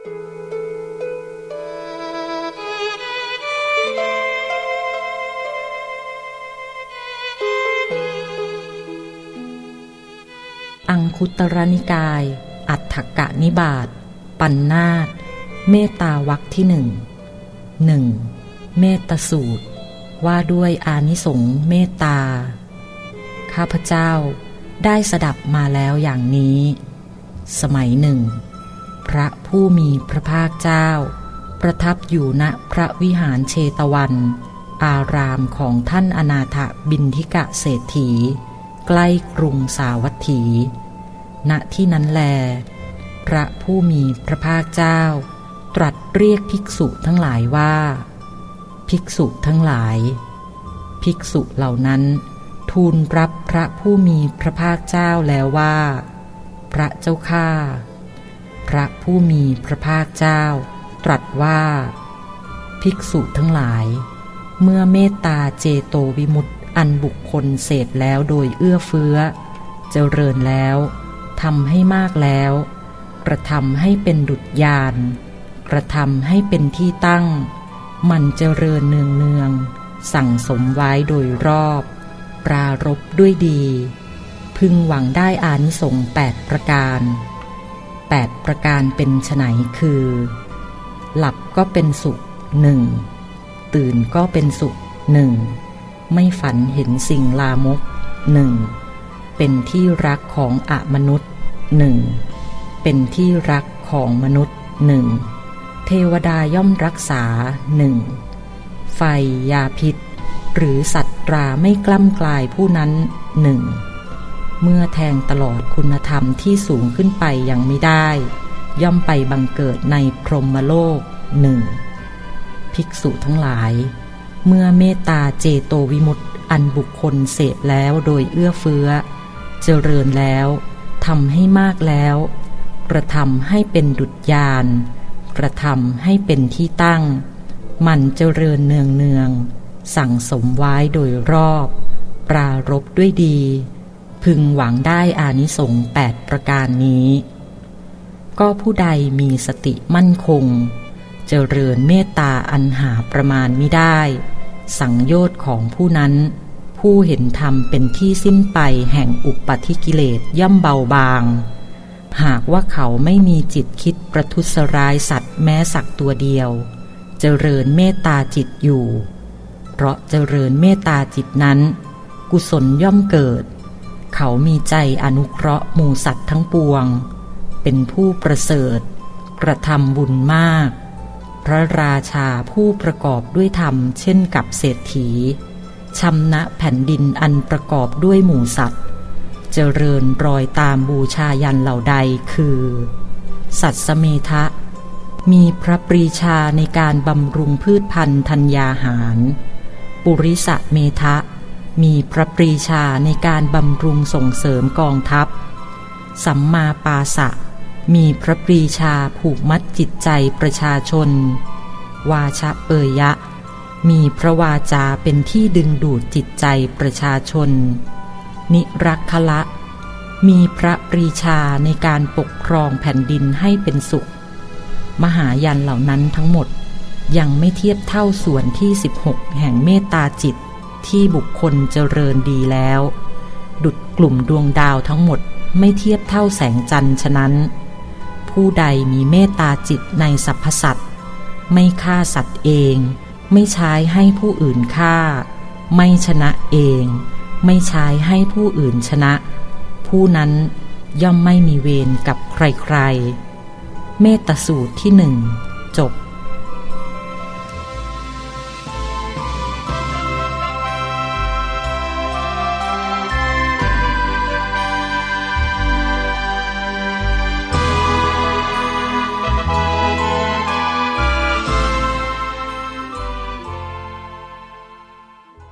อังคุตรนิกาย อัฏฐกะนิบาตปัญนนาตเมตตาวักที่หนึ่งหนึ่งเมตตสูตร ว่าด้วยอานิสงส์เมตตา ข้าพเจ้าได้สดับมาแล้วอย่างนี้ สมัยหนึ่ง พระผู้มีพระภาคเจ้า ประทับอยู่ณพระวิหารเชตวัน อารามของท่านอนาถบินทิกะเศรษฐี ใกล้กรุงสาวัตถี ณที่นั้นแล พระผู้มีพระภาคเจ้า ตรัสเรียกภิกษุทั้งหลายว่า ภิกษุทั้งหลาย ภิกษุเหล่านั้น ทูลรับพระผู้มีพระภาคเจ้าแล้วว่า พระเจ้าข้า พระผู้มีพระภาคเจ้า ตรัสว่า ภิกษุทั้งหลาย เมื่อเมตตาเจโตวิมุตติอันบุคคลเสพแล้วโดยเอื้อเฟื้อ เจริญแล้วทำให้มากแล้ว กระทำให้เป็นดุจยาน กระทำให้เป็นที่ตั้ง มันเจริญเนืองเนือง สั่งสมไว้โดยรอบ ปรารบด้วยดี พึงหวังได้อานิสงส์แปดประการ แปดประการเป็นไฉนคือ หลับก็เป็นสุขหนึ่งตื่นก็เป็นสุขหนึ่งไม่ฝันเห็นสิ่งลามกหนึ่งเป็นที่รักของอมนุษย์หนึ่งเป็นที่รักของมนุษย์หนึ่งเทวดาย่อมรักษาหนึ่งไฟยาพิษ หรือสัตตราไม่กล้ำกลายผู้นั้นหนึ่ง เมื่อแทงตลอดคุณธรรมที่สูงขึ้นไปยังไม่ได้ ย่อมไปบังเกิดในพรหมโลกหนึ่งภิกษุทั้งหลาย เมื่อเมตตาเจโตวิมุตติอันบุคคลเสพแล้วโดยเอื้อเฟื้อ เจริญแล้วทำให้มากแล้ว กระทำให้เป็นดุจยาน กระทำให้เป็นที่ตั้ง มันเจริญเนืองเนือง สั่งสมไว้โดยรอบ ปรารบด้วยดี พึงหวังได้อานิสงส์แปดประการนี้ ก็ผู้ใดมีสติมั่นคง เจริญเมตตาอันหาประมาณไม่ได้ สังโยชน์ของผู้นั้น ผู้เห็นธรรมเป็นที่สิ้นไปแห่งอุปธิกิเลสย่อมเบาบาง หากว่าเขาไม่มีจิตคิดประทุษร้ายสัตว์แม้สักตัวเดียว เจริญเมตตาจิตอยู่ เพราะเจริญเมตตาจิตนั้น กุศลย่อมเกิด เขามีใจอนุเคราะห์หมู่สัตว์ทั้งปวง เป็นผู้ประเสริฐ กระทำบุญมาก พระราชาผู้ประกอบด้วยธรรมเช่นกับเศรษฐีชำนะแผ่นดินอันประกอบด้วยหมู่สัตว์ เจริญรอยตามบูชายันเหล่าใดคือ สัตสเมทะ มีพระปรีชาในการบำรุงพืชพันธุ์ธัญญาหาร ปุริสะเมทะ มีพระปรีชาในการบำรุงส่งเสริมกองทัพ สัมมาปาสะ มีพระปรีชาผูกมัดจิตใจประชาชน วาชะเปยยะ มีพระวาจาเป็นที่ดึงดูดจิตใจประชาชน นิรักขละ มีพระปรีชาในการปกครองแผ่นดินให้เป็นสุข มหายันเหล่านั้นทั้งหมดยังไม่เทียบเท่าส่วนที่ 16 แห่งเมตตาจิต ที่บุคคลเจริญดีแล้ว ดุดกลุ่มดวงดาวทั้งหมดไม่เทียบเท่าแสงจันทร์ฉะนั้น ผู้ใดมีเมตตาจิตในสรรพสัตว์ไม่ฆ่าสัตว์เอง ไม่ใช้ให้ผู้อื่นฆ่า ไม่ชนะเอง ไม่ใช้ให้ผู้อื่นชนะ ผู้นั้นย่อมไม่มีเวรกับใครๆ เมตตาสูตรที่หนึ่งจบ